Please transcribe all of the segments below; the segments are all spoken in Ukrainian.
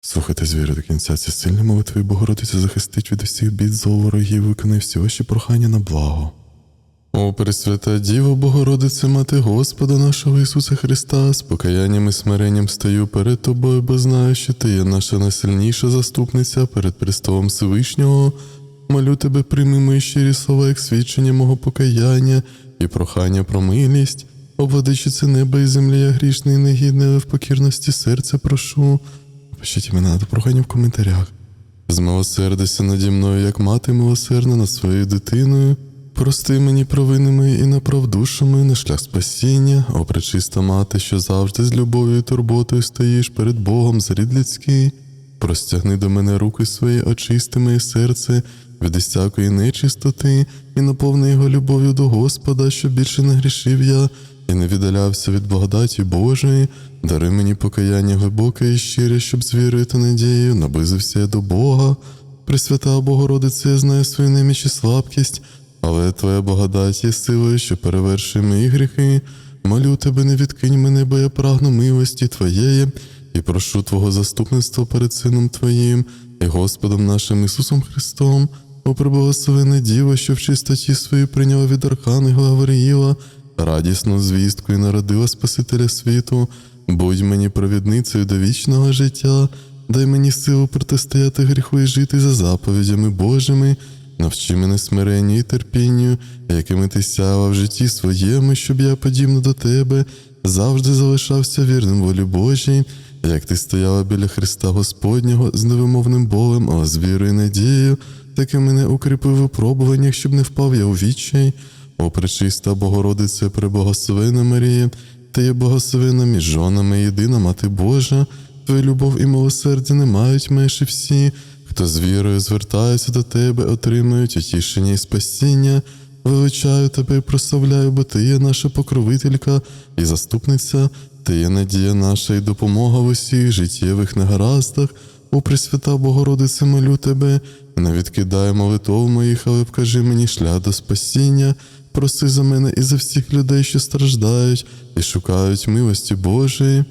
Слухайте звіри до кінця ці сильні молитви, Богородиця захистить від усіх бід зло ворогів, виконай всі ваші прохання на благо. О, Пресвята Діво, Богородице, Мати Господа нашого Ісуса Христа, з покаянням і смиренням стою перед Тобою, бо знаю, що Ти є наша найсильніша заступниця перед престолом Всевишнього. Молю тебе, прийми мої щирі слова, як свідчення мого покаяння і прохання про милість. О, владичице неба і землі, я грішний і негідний, але в покірності серця прошу. Пишіть імена та прохання в коментарях. Змилосердися наді мною, як мати милосердна над своєю дитиною. Прости мені провинними і направдушами на шлях спасіння, о мати, що завжди з любов'ю і турботою стоїш перед Богом за людський. Простягни до мене руки свої, очисти моє серце від усякої нечистоти і наповни його любов'ю до Господа, щоб більше не грішив я і не віддалявся від благодаті Божої. Дари мені покаяння глибоке і щире, щоб з вірою та надією наблизився я до Бога. Пресвята Богородице, я знаю свою неміч і слабкість, але Твоя благодать є силою, що перевершує мої гріхи. Молю тебе, не відкинь мене, бо я прагну милості Твоєї, і прошу Твого заступництва перед Сином Твоїм і Господом нашим Ісусом Христом. О приблагословене Діво, що в чистоті своїй прийняла від Архангела Гавриїла, радісну звістку і народила Спасителя світу. Будь мені провідницею до вічного життя, дай мені силу протистояти гріху і жити за заповідями Божими. Навчи мене смиренню і терпінню, якими ти сяла в житті своєму, щоб я, подібно до тебе, завжди залишався вірним волі Божій, як ти стояла біля Христа Господнього з невимовним болем, але з вірою і надією, так і мене укріпив випробуваннях, щоб не впав я у відчай. О, пречиста Богородице, преблагословена Марія, ти є благословена між жонами, єдина Мати Божа, твоя любов і милосердя не мають межі всі, хто з вірою звертається до тебе, отримують утішення і спасіння. Величаю тебе прославляю, бо ти є наша покровителька і заступниця, ти є надія наша і допомога в усіх життєвих негараздах. О, Пресвята Богородице, молю тебе, не відкидай молитов моїх, але вкажи мені шлях до спасіння. Проси за мене і за всіх людей, що страждають і шукають милості Божої.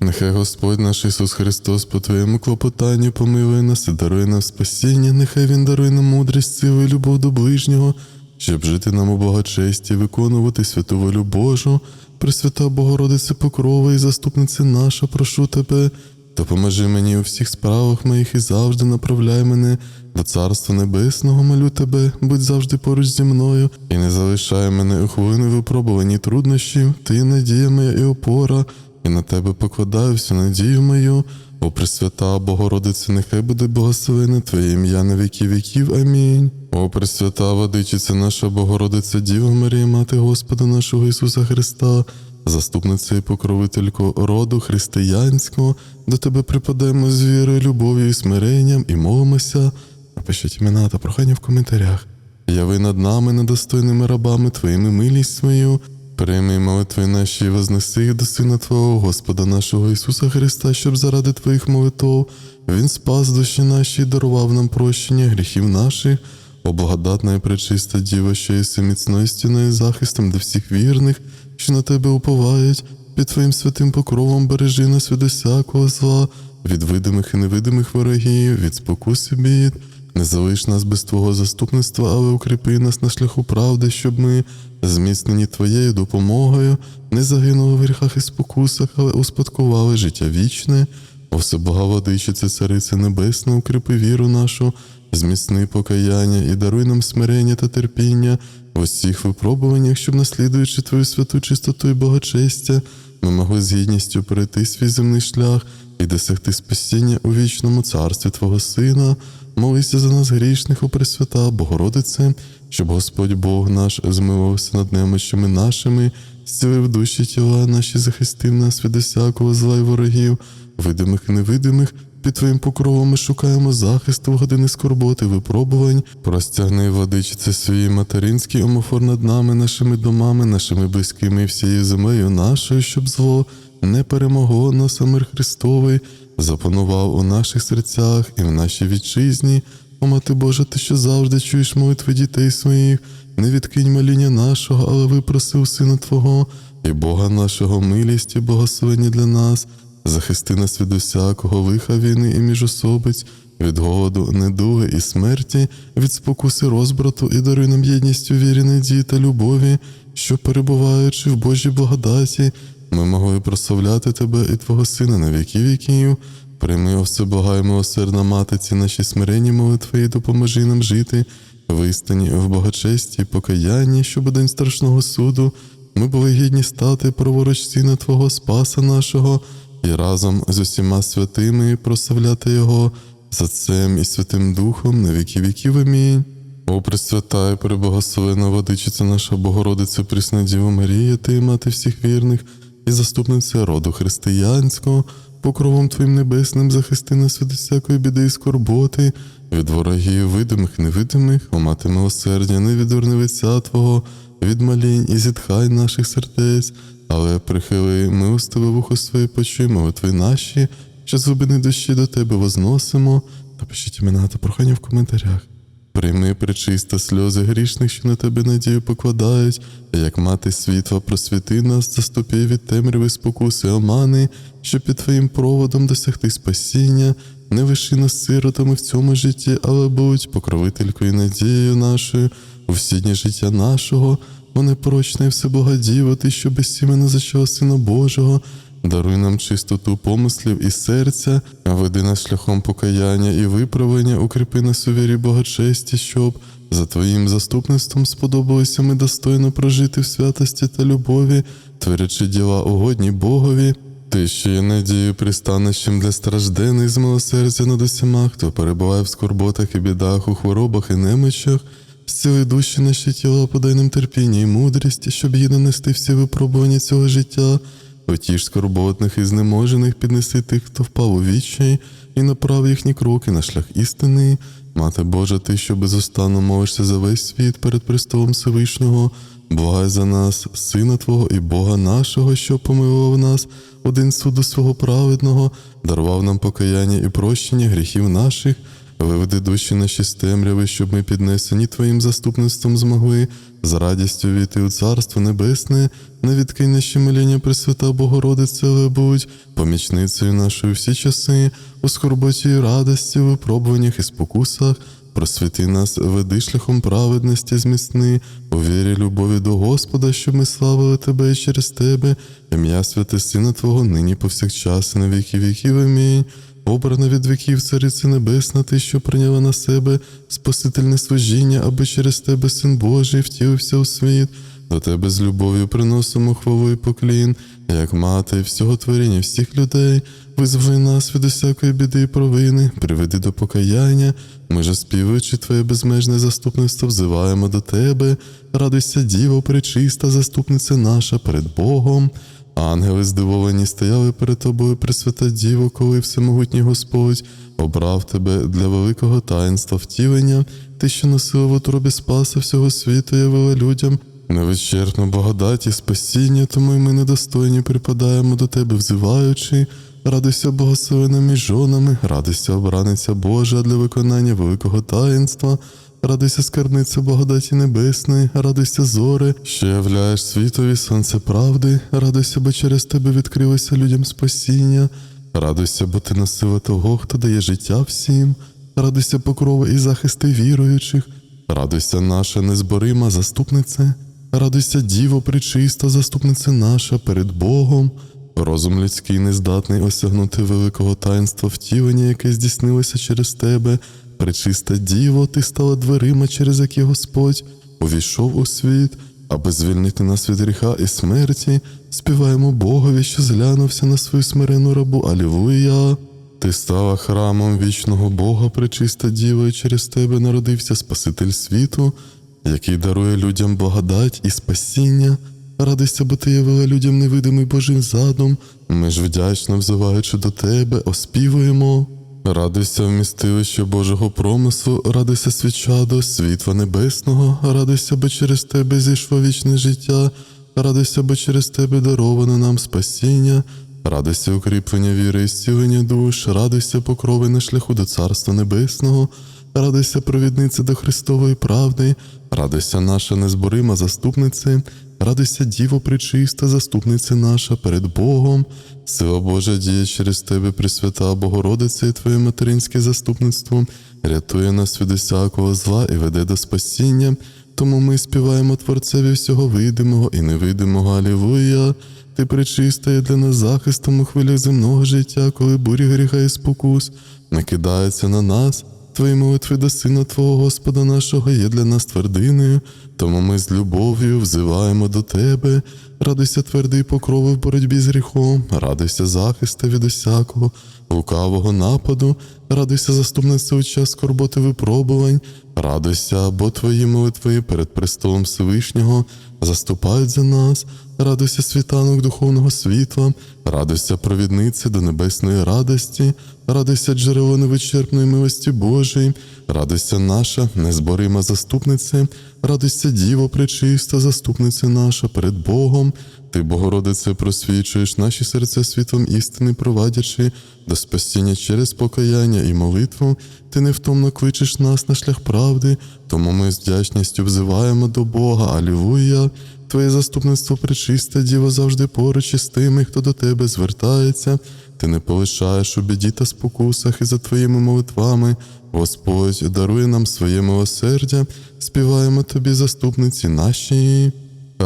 Нехай Господь наш Ісус Христос по Твоєму клопотанню помилує нас і дарує нам спасіння, нехай Він дарує нам мудрість, силу і любов до ближнього, щоб жити нам у благочесті, виконувати святу волю Божу. Пресвята Богородице Покрова і заступниця наша, прошу тебе, допоможи мені у всіх справах моїх і завжди направляй мене до Царства Небесного, молю тебе, будь завжди поруч зі мною, і не залишай мене у хвилини випробуванні труднощів, ти надія моя і опора, і на тебе покладаю всю надію мою. О Пресвята Богородице, нехай буде благословене Твоє ім'я на віки віків. Амінь. О Пресвята Водичиця наша Богородиця Діва Марія, Мати Господа нашого Ісуса Христа, заступниця і покровителько роду християнського, до тебе припадаємо з вірою, любов'ю і смиренням і молимося. Напишіть імена та прохання в коментарях. Яви над нами, недостойними рабами, Твоїми милість свою. Прийми молитви наші вознеси їх до Сина Твого, Господа нашого Ісуса Христа, щоб заради Твоїх молитов Він спас душі наші і дарував нам прощення гріхів наших, о благодатна і пречиста Діва, що єси міцною стіною і захистом до всіх вірних, що на тебе уповають, під Твоїм святим покровом бережи нас від усякого зла, від видимих і невидимих ворогів, від спокуси бід. Не залиш нас без Твого заступництва, але укріпи нас на шляху правди, щоб ми, зміцнені Твоєю допомогою, не загинули в гріхах і спокусах, але успадкували життя вічне. О всебога владичице, царице небесна, укріпи віру нашу, зміцни покаяння і даруй нам смирення та терпіння в усіх випробуваннях, щоб, наслідуючи Твою святу чистоту і богочестя, ми могли з гідністю перейти свій земний шлях і досягти спасіння у вічному царстві Твого Сина. Молися за нас грішних, о Пресвята, Богородице, щоб Господь Бог наш змилувався над немощами нашими, зцілив душі тіла наші, захистив нас від усякого зла й ворогів, видимих і невидимих. Під Твоїм покровом ми шукаємо захисту в години скорботи, випробувань. Простягни, владичице свої материнський омофор над нами, нашими домами, нашими близькими і всією землею нашою, щоб зло не перемогло нас, а мир Христовий, запанував у наших серцях і в нашій вітчизні. О, Мати Божа, ти що завжди чуєш молитви дітей своїх, не відкинь моління нашого, але випроси у Сина Твого, і Бога нашого милість і благословення для нас, захисти нас від усякого лиха війни і міжособиць, від голоду, недуги і смерті, від спокуси розбрату і даруй нам єдність у вірі, надії та любові, що перебуваючи в Божій благодаті, ми могли прославляти Тебе і Твого Сина на віки віків. Прийми, о всеблагай, милосердна матиці, наші смиренні молитви і допоможи нам жити в істині, в благочесті, покаянні, щоб у день страшного суду ми були гідні стати праворуч сина Твого Спаса нашого, і разом з усіма святими прославляти Його з Отцем і Святим Духом на віки віків. Амінь. О, Пресвята і преблагословена водичиця наша Богородиця, Пресна Діва Марія, ти мати всіх вірних і заступниця роду християнського, покровом Твоїм небесним захисти нас від усякої біди і скорботи, від ворогів видимих і невидимих, о мати милосердя, не відверни лиця Твого, від малінь і зітхань наших сердець, але прихили милостиве вухо своє, почуй молитви наші, що з глибини душі до Тебе возносимо. Напишіть імена та прохання в коментарях. Прийми причиста сльози грішних, що на тебе надію покладають, а як мати світла просвіти нас, заступи від темряви спокуси омани, щоб під твоїм проводом досягти спасіння, не виши нас сиротами в цьому житті, але будь покровителькою надією нашою. У всі життя нашого, о непорочна і всеблагодіва, ти, що безсіменно зачала Сина Божого, Даруй нам чистоту помислів і серця, веди нас шляхом покаяння і виправлення, укріпи нас у вірі Богочесті, щоб за Твоїм заступництвом сподобалося ми достойно прожити в святості та любові, творячи діла угодні Богові. Ти, що є надією пристанищем для страждених з милосердя над усіма, хто перебуває в скорботах і бідах, у хворобах і немочах, зціли душі наші тіла, подай нам терпіння і мудрість, щоб їй нанести всі випробування цього життя. Отіж скорботних і знеможених піднеси тих, хто впав у відчай, і направ їхні кроки на шлях істини. Мати Божа, ти, що безостанно молишся за весь світ перед престолом Всевишнього, благай за нас, Сина Твого і Бога нашого, що помилував нас, один суду свого праведного, дарував нам покаяння і прощення гріхів наших. Виведи душі наші з темряви, щоб ми піднесені Твоїм заступництвом змогли, з радістю війти у Царство Небесне, не відкинь наші моління Пресвята Богородице, але помічницею нашої всі часи, у скорботі і радості, випробуваннях і спокусах, просвіти нас, веди шляхом праведності зміцни, у вірі любові до Господа, щоб ми славили Тебе і через Тебе, ім'я святе Сина Твого, нині повсякчас, і на віки віків. Амінь. Обрана від віків Цариці Небесна, ти, що прийняла на себе спасительне служіння, аби через тебе, Син Божий, втілився у світ. До тебе з любов'ю приносимо хвалу і поклін, як мати всього творіння всіх людей, визволи нас від усякої біди і провини, приведи до покаяння. Ми же співаючи Твоє безмежне заступництво, взиваємо до Тебе. Радуйся, Діво, пречиста, заступниця наша перед Богом. Ангели здивовані стояли перед тобою, Пресвята Діво, коли всемогутній Господь обрав тебе для великого таїнства втілення, ти, що носила в утробі спаса всього світу, явила людям невичерпну благодать і спасіння, тому й ми недостойні припадаємо до тебе, взиваючи. Радуйся благословена між жонами, радуйся обраниця Божа для виконання великого таїнства. Радуйся, скарбниця благодаті небесної, радуйся, зоре, що являєш світові сонце правди, радуйся, бо через тебе відкрилося людям спасіння. Радуйся, бо ти носила того, хто дає життя всім. Радуйся, покрова і захисти віруючих. Радуйся, наша незборима заступнице. Радуйся, Діво, причиста, заступниця наша перед Богом. Розум людський не здатний осягнути великого таїнства втілення, яке здійснилося через тебе. Пречиста Діво, ти стала дверима, через які Господь увійшов у світ, аби звільнити нас від гріха і смерті. Співаємо Богові, що зглянувся на свою смирену рабу. Алілуя! Ти стала храмом вічного Бога, пречиста Діва, і через тебе народився Спаситель світу, який дарує людям благодать і спасіння. Радуйся, бо ти явила людям невидимий Божий задум. Ми ж вдячно взиваючи до тебе, оспівуємо. Радуйся вмістилище Божого промислу, радуйся свічадо, світла небесного, радуйся, бо через тебе зійшло вічне життя, радуйся, бо через тебе даровано нам спасіння, радуйся укріплення віри і зцілення душ, радуйся покрови на шляху до Царства Небесного, радуйся провідниця до Христової правди, радуйся наша незборима заступнице, радуйся, Діво пречиста, заступниця наша перед Богом. Сила Божа діє через тебе, Пресвята Богородиця, і Твоє материнське заступництво рятує нас від усякого зла і веде до спасіння. Тому ми співаємо Творцеві всього видимого і невидимого. Алілуя! Ти пречиста є для нас захистом у хвилях земного життя, коли бурі гріха і спокус накидається на нас. Твої молитви до Сина Твого Господа нашого є для нас твердиною, тому ми з любов'ю взиваємо до Тебе. Радуйся, твердий покрови в боротьбі з гріхом, радуйся захисту від усякого лукавого нападу, радуйся заступництво у час скорботи випробувань, радуйся, бо Твої молитви перед престолом Всевишнього заступають за нас, радуйся світанок духовного світла, радуйся провідниці до небесної радості, радуйся джерело невичерпної милості Божої, радуйся наша незборима заступниця, радуйся Діво пречиста, заступниця наша перед Богом. Ти, Богородице, просвічуєш наші серця світлом істини, провадячи до спасіння через покаяння і молитву. Ти невтомно кличеш нас на шлях правди, тому ми з вдячністю взиваємо до Бога. Алілуя! Твоє заступництво пречисте, Діво, завжди поруч із тими, хто до тебе звертається. Ти не полишаєш у біді та спокусах, і за твоїми молитвами Господь дарує нам своє милосердя, співаємо тобі, заступниці наші.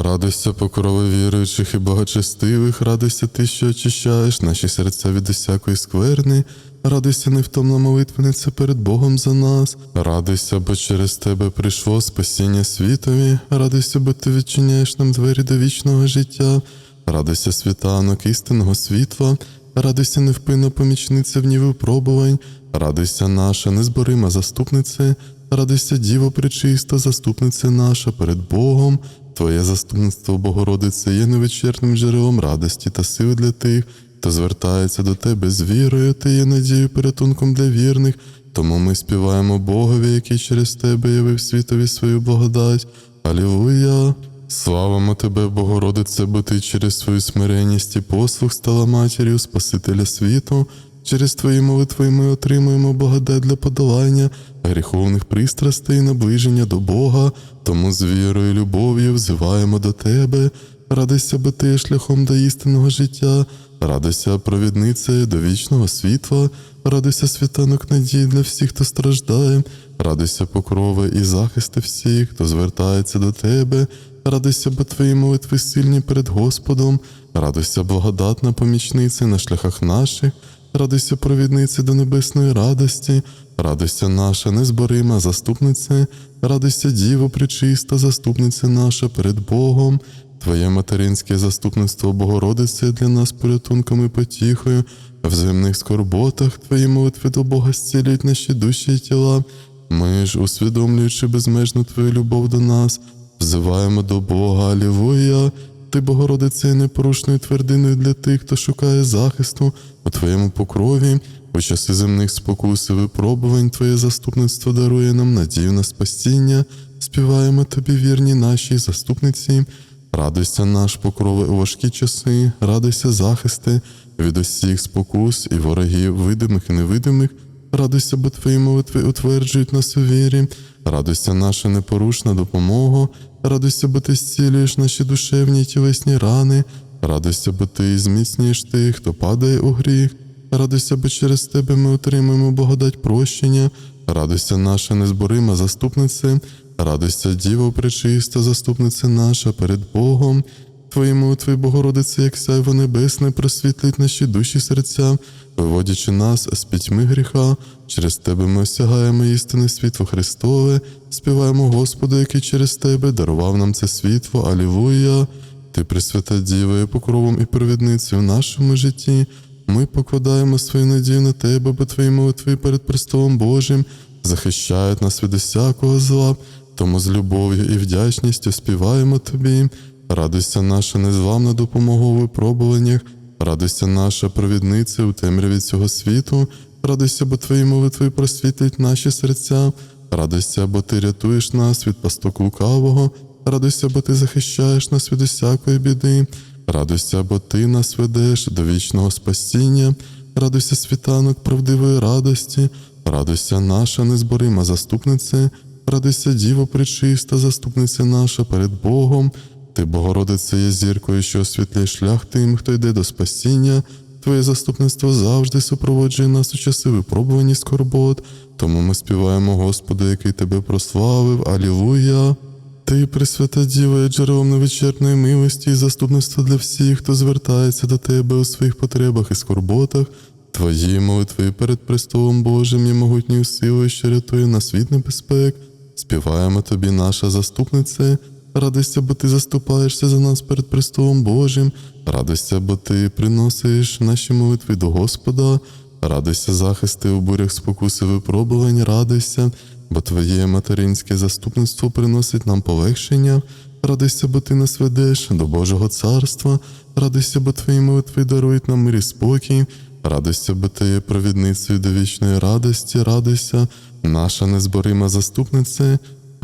Радуйся, покрови віруючих і богочестивих, радуйся ти, що очищаєш наші серця від усякої скверни, радуйся невтомна молитвениця перед Богом за нас, радуйся, бо через тебе прийшло спасіння світові, радуйся, бо ти відчиняєш нам двері до вічного життя, радуйся, світанок істинного світла, радуйся, невпинна помічниця в дні випробувань, радуйся, наша незборима заступниця, радуйся, Діво пречиста, заступниця наша перед Богом. Твоє заступництво, Богородице, є невичерпним джерелом радості та сили для тих, хто звертається до тебе з вірою, ти є надією порятунком для вірних. Тому ми співаємо Богові, який через тебе явив світові свою благодать. Алілуя! Славимо тебе, Богородице, бо ти через свою смиренність і послуг стала матір'ю Спасителя світу. Через твої молитви ми отримуємо благодать для подолання гріховних пристрастей і наближення до Бога, тому з вірою і любов'ю взиваємо до тебе. Радуйся, бо ти шляхом до істинного життя, радуйся, провідниця до вічного світла, радуйся, світанок надії для всіх, хто страждає, радуйся, покрови і захисти всіх, хто звертається до тебе, радуйся, бо твої молитви сильні перед Господом, радуйся, благодатна помічниця на шляхах наших. Радуйся, провідниці до небесної радості, радуйся наша незборима заступниця, радуйся, Діво пречиста, заступниця наша перед Богом. Твоє материнське заступництво Богородице для нас порятунком і потіхою, в земних скорботах Твої молитви до Бога зцілюють наші душі і тіла. Ми ж, усвідомлюючи безмежну Твою любов до нас, взиваємо до Бога, Алілуя. Ти, Богородице, непорушною твердиною для тих, хто шукає захисту у Твоєму покрові, у часи земних спокус і випробувань Твоє заступництво дарує нам надію на спасіння, співаємо Тобі вірні нашій заступниці. Радуйся наш покрови у важкі часи, радуйся захисти від усіх спокус і ворогів, видимих і невидимих. Радуйся, бо Твої молитви утверджують нас у вірі, радуйся наша непорушна допомога, радуйся, бо ти зцілюєш наші душевні й тілесні рани, радуйся, бо ти зміцнюєш тих, хто падає у гріх, радуйся, бо через тебе ми отримаємо благодать прощення, радуйся наша незборима заступниця, радуйся, Діво пречиста, заступниця наша перед Богом. Твої молитви, Богородице, як сяйво небесне, просвітлить наші душі серця, виводячи нас з пітьми гріха, через Тебе ми осягаємо істинне світло Христове, співаємо Господу, який через Тебе дарував нам це світло. Алілуя! Ти, Пресвята Діва, покровом і провідницею в нашому житті. Ми покладаємо свою надію на Тебе, бо Твої молитви перед престолом Божим захищають нас від усякого зла, тому з любов'ю і вдячністю співаємо Тобі. Радуйся наша незламна допомога у випробуваннях, радуйся наша провідниця у темряві цього світу, радуйся, бо Твої молитви просвітлять наші серця, радуйся, бо Ти рятуєш нас від пасток лукавого, радуйся, бо Ти захищаєш нас від усякої біди, радуйся, бо Ти нас ведеш до вічного спасіння, радуйся, світанок правдивої радості, радуйся наша незборима заступниця, радуйся, Діво пречиста, заступниця наша перед Богом. Ти, Богородице, є зіркою, що освітлює шлях тим, хто йде до спасіння. Твоє заступництво завжди супроводжує нас у часи випробувань і скорбот. Тому ми співаємо Господу, який тебе прославив. Алілуя! Ти, Пресвята Діва, є джерелом невичерпної милості і заступництва для всіх, хто звертається до тебе у своїх потребах і скорботах. Твої молитви перед престолом Божим і могутньою силою, що рятує нас від небезпек. Співаємо тобі, наша заступнице. Радуйся, бо ти заступаєшся за нас перед престолом Божим. Радуйся, бо ти приносиш наші молитви до Господа. Радуйся, захисти у бурях спокуси випробувань, радуйся, бо Твоє материнське заступництво приносить нам полегшення. Радуйся, бо ти нас ведеш до Божого царства. Радуйся, бо твої молитви дарують нам мир і спокій. Радуйся, бо ти є провідницею до вічної радості, радуйся, наша незборима заступниця.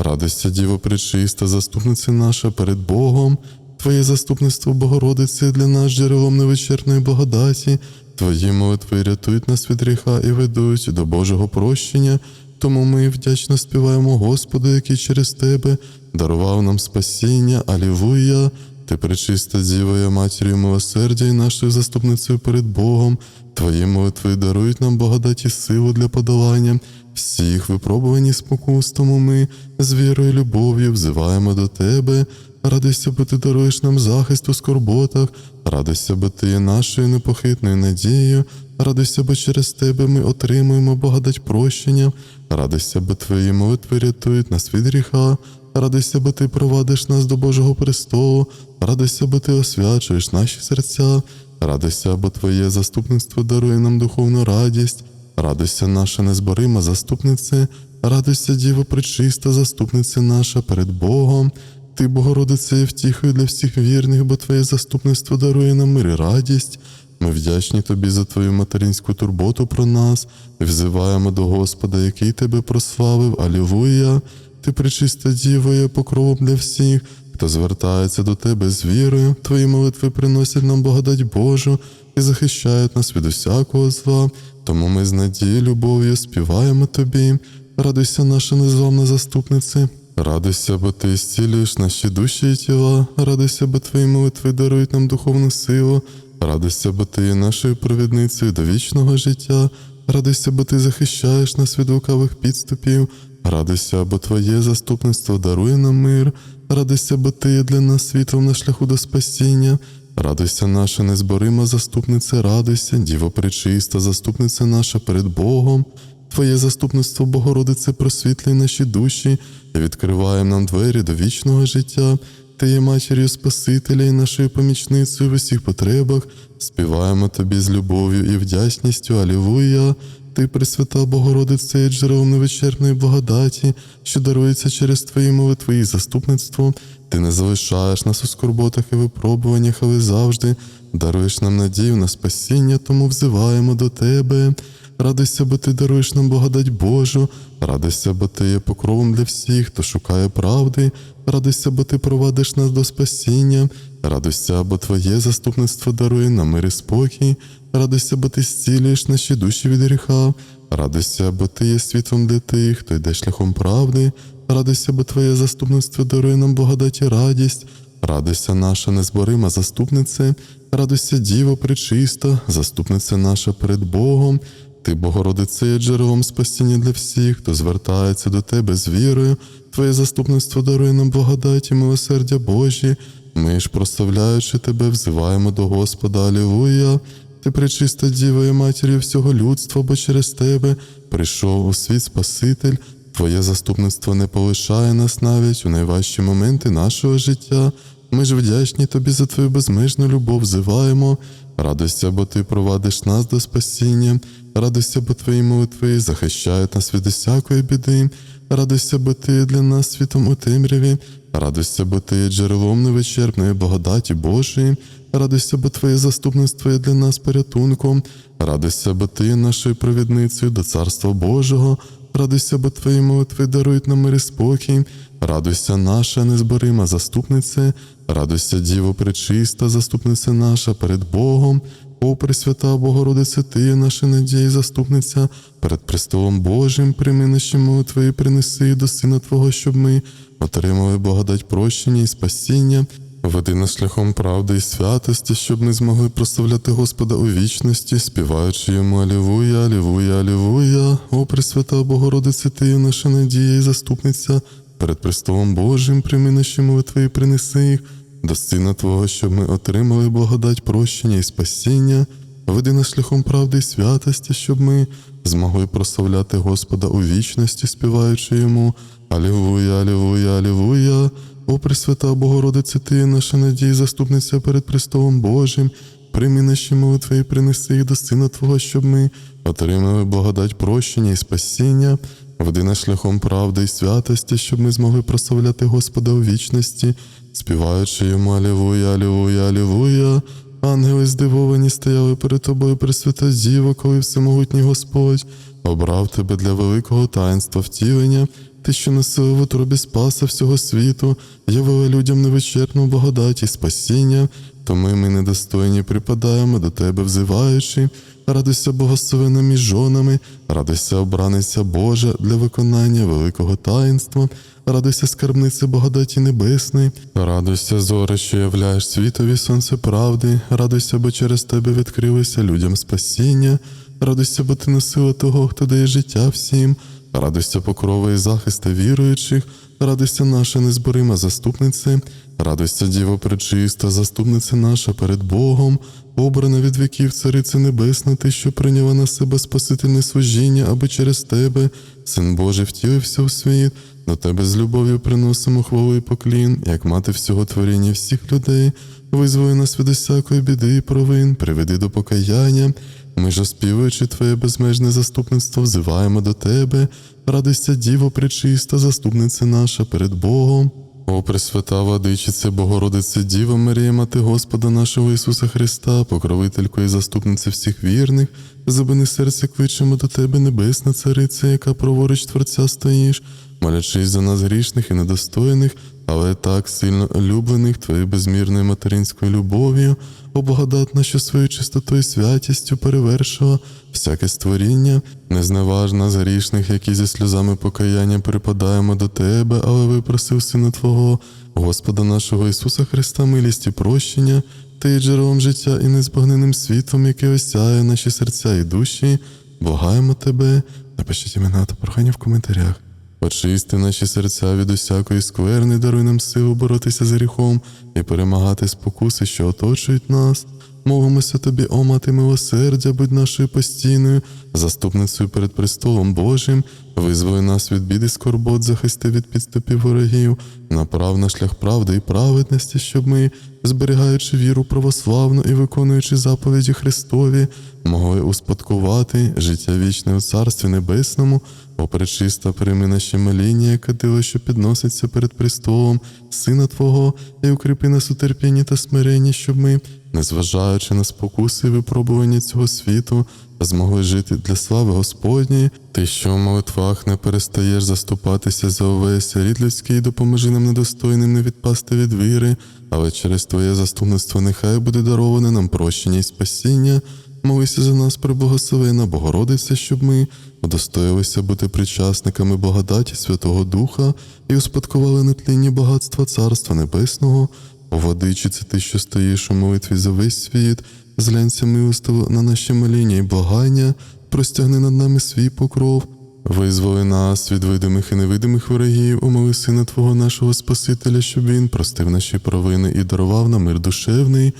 Радуйся, Діво пречиста, заступниця наша перед Богом. Твоє заступництво, Богородице, для нас джерелом невичерпної благодаті. Твої молитви рятують нас від гріха і ведуть до Божого прощення. Тому ми вдячно співаємо Господу, який через тебе дарував нам спасіння. Алілуя! Ти пречиста Діва, матір'ю милосердя і нашою заступницею перед Богом. Твої молитви дарують нам благодаті силу для подолання всіх випробувань і спокус, тому ми з вірою і любов'ю взиваємо до тебе. Радуйся, бо ти даруєш нам захист у скорботах, радуйся, бо ти є нашою непохитною надією, радуйся, бо через тебе ми отримуємо благодать прощення, радуйся, бо твої молитви рятують нас від гріха, радуйся, бо ти провадиш нас до Божого престолу, радуйся, бо ти освячуєш наші серця, радуйся, бо твоє заступництво дарує нам духовну радість. Радуйся, наша незборима заступнице, радуйся, Діво пречиста, заступниця наша перед Богом. Ти, Богородице, є втіхою для всіх вірних, бо Твоє заступництво дарує нам мир і радість. Ми вдячні Тобі за Твою материнську турботу про нас, взиваємо до Господа, який Тебе прославив. Алілуя! Ти пречиста Діво, є покровом для всіх, хто звертається до Тебе з вірою. Твої молитви приносять нам благодать Божу і захищають нас від усякого зла. Тому ми з надією, любов'ю співаємо тобі. Радуйся, наша незламна заступнице. Радуйся, бо ти зцілюєш наші душі і тіла. Радуйся, бо твої молитви дарують нам духовну силу. Радуйся, бо ти є нашою провідницею до вічного життя. Радуйся, бо ти захищаєш нас від лукавих підступів. Радуйся, бо твоє заступництво дарує нам мир. Радуйся, бо ти є для нас світлом на шляху до спасіння. Радуйся, наша незборима заступниця, радуйся, Діво пречиста, заступниця наша перед Богом. Твоє заступництво, Богородице, просвітлює наші душі і відкриває нам двері до вічного життя. Ти є матір'ю Спасителя і нашою помічницею в усіх потребах. Співаємо тобі з любов'ю і вдячністю. Алілуя! Ти, Пресвята Богородице, є джерелом невичерпної благодаті, що дарується через твої молитви і заступництво. Ти не залишаєш нас у скорботах і випробуваннях, але завжди даруєш нам надію на спасіння, тому взиваємо до тебе. Радуйся, бо ти даруєш нам благодать Божу, радуйся, бо ти є покровом для всіх, хто шукає правди, радуйся, бо ти провадиш нас до спасіння, радуйся, бо твоє заступництво дарує нам мир і спокій, радуйся, бо ти зцілюєш наші душі від гріха, радуйся, бо ти є світлом для тих, хто йде шляхом правди, радуйся, бо твоє заступництво дарує нам благодать і радість. Радуйся, наша незборима заступнице, радуйся, Діво пречиста, заступниця наша перед Богом. Ти, Богородице, є джерелом спасіння для всіх, хто звертається до тебе з вірою. Твоє заступництво дарує нам благодать і милосердя Божі. Ми ж, прославляючи тебе, взиваємо до Господа. Алілуя! Ти пречиста Діва і матір'ю всього людства, бо через тебе прийшов у світ Спаситель. Твоє заступництво не полишає нас навіть у найважчі моменти нашого життя. Ми ж вдячні тобі за твою безмежну любов взиваємо. Радуйся, бо ти провадиш нас до спасіння. Радуйся, бо твої молитви захищають нас від усякої біди. Радуйся, бо ти для нас світом у темряві. Радуйся, бо ти джерелом невичерпної благодаті Божої. Радуйся, бо твоє заступництво є для нас порятунком. Радуйся, бо ти нашою провідницею до Царства Божого. Радуйся, бо твої молитви дарують нам мир і спокій. Радуйся, наша незборима заступниця. Радуйся, Діво пречиста, заступниця наша перед Богом. О, Пресвята Богородице, Ти є наша надія і заступниця перед престолом Божим, прийми наші молитви принеси до Сина Твого, щоб ми отримали благодать прощення і спасіння. Веди нас шляхом правди і святості, щоб ми змогли прославляти Господа у вічності, співаючи йому Алілуя, Алілуя, Алілуя. О, Пресвята Богородице, ти наша надія і заступниця. Перед престолом Божим прийми наші молитви і принеси їх до Сина Твого, щоб ми отримали благодать прощення і спасіння. Веди нас шляхом правди і святості, щоб ми змогли прославляти Господа у вічності, співаючи йому Алілуя, Алілуя, Алілуя. О, Пресвята Богородице, ти наша надія, заступниця перед престолом Божим. Прийми наші молитви і принеси їх до Сина Твого, щоб ми отримали благодать прощення і спасіння. Веди нас шляхом правди і святості, щоб ми змогли прославляти Господа у вічності, співаючи йому Алілуя, Алілуя, Алілуя. Ангели здивовані стояли перед тобою, Пресвята Діва, коли всемогутній Господь обрав тебе для великого таїнства втілення, ти, що носила в утробі спаса всього світу, явила людям невичерпну благодать і спасіння, тому ми недостойні припадаємо до тебе, взиваючи. Радуйся, благословена між жонами, радуйся, обраниця Божа для виконання великого таїнства, радуйся, скарбниця благодаті небесної, радуйся, зоре, що являєш світові сонце правди, радуйся, бо через тебе відкрилося людям спасіння, радуйся, бо ти носила того, хто дає життя всім, радуйся, покрова і захиста віруючих, радуйся, наша незборима заступниця, радуйся, Діво пречиста, заступниця наша перед Богом, обрана від віків Цариця Небесна, ти, що прийняла на себе спасительне служіння, аби через тебе, Син Божий, втілився у світ, до тебе з любов'ю приносимо хвалу і поклін, як мати всього творіння всіх людей, визволи нас від усякої біди і провин, приведи до покаяння. Ми ж, оспівуючи Твоє безмежне заступництво, взиваємо до Тебе, радуйся, Діво пречиста, заступниця наша перед Богом. О, Пресвята Владичице, Богородице, Діва Марія, Мати Господа нашого Ісуса Христа, покровителько і заступниця всіх вірних, забини серце кличемо до Тебе, Небесна Цариця, яка праворуч Творця стоїш, молячись за нас грішних і недостойних, але так сильно улюблених Твоєю безмірною материнською любов'ю, о благодатна, що своєю чистотою святістю перевершила всяке створіння, незневажна з грішних, які зі сльозами покаяння припадаємо до Тебе, але випросив Сина Твого, Господа нашого Ісуса Христа, милість і прощення, Ти джерелом життя і незбагненним світом, яке осяє наші серця і душі. Благаємо Тебе, напишіть імена та прохання в коментарях. Очисти наші серця від усякої скверни, даруй нам силу боротися з гріхом і перемагати спокуси, що оточують нас. Молимося тобі, о мати милосердя, будь нашою постійною, заступницею перед престолом Божим, визволи нас від біди скорбот, захисти від підступів ворогів, направ на шлях правди і праведності, щоб ми, зберігаючи віру православну і виконуючи заповіді Христові, могли успадкувати життя вічне у Царстві Небесному, о пречиста прийми наші моління, яке диво, що підноситься перед престолом Сина Твого, і укріпи нас у терпінні та смиренні, щоб ми, незважаючи на спокуси і випробування цього світу, змогли жити для слави Господньої, ти, що в молитвах не перестаєш заступатися за увесь рід людський, допоможи нам недостойним не відпасти від віри, але через Твоє заступництво нехай буде дароване нам прощення і спасіння. Молися за нас, преблагословена Богородиця, щоб ми удостоїлися бути причасниками благодаті Святого Духа і успадкували нетлінні багатства Царства Небесного. О, владичице, ти, що стоїш у молитві за весь світ, зглянься милостиво на наші моління і благання, простягни над нами свій покров. Визволи нас від видимих і невидимих ворогів, умоли Сина Твого нашого Спасителя, щоб Він простив наші провини і дарував нам мир душевний.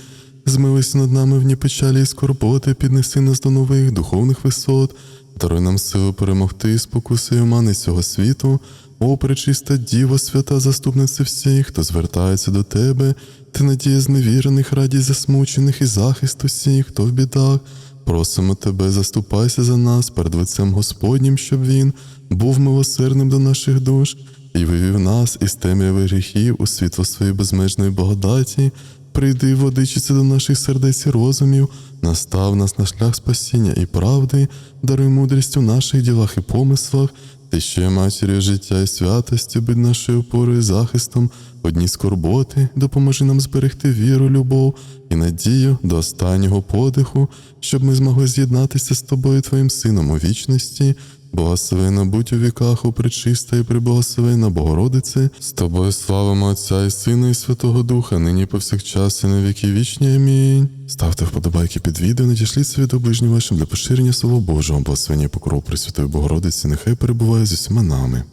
Змилися над нами в печалі і скорботи, піднеси нас до нових духовних висот, даруй нам силу перемогти спокуси омани цього світу, о, пречиста Діва, свята заступниця всіх, хто звертається до тебе, ти надія зневірених, радість засмучених і захист усіх, хто в бідах. Просимо тебе, заступайся за нас перед лицем Господнім, щоб він був милосердним до наших душ і вивів нас із темряви гріхів у світло своєї безмежної благодаті. Прийди, водичице до наших сердець і розумів, настав нас на шлях спасіння і правди, даруй мудрість у наших ділах і помислах, ти що є матір'ю життя і святості, будь нашою опорою і захистом, одні скорботи, допоможи нам зберегти віру, любов і надію до останнього подиху, щоб ми змогли з'єднатися з тобою, Твоїм Сином у вічності. Благословена будь у віках, у пречиста і приблагословена Богородице, з тобою славимо Отця і Сина, і Святого Духа, нині повсякчас і на віки вічні. Амінь. Ставте вподобайки під відео, надішліть свої до ближнім вашим для поширення Слова Божого, благословення покров Пресвятої Богородиці, нехай перебуває з усіма нами.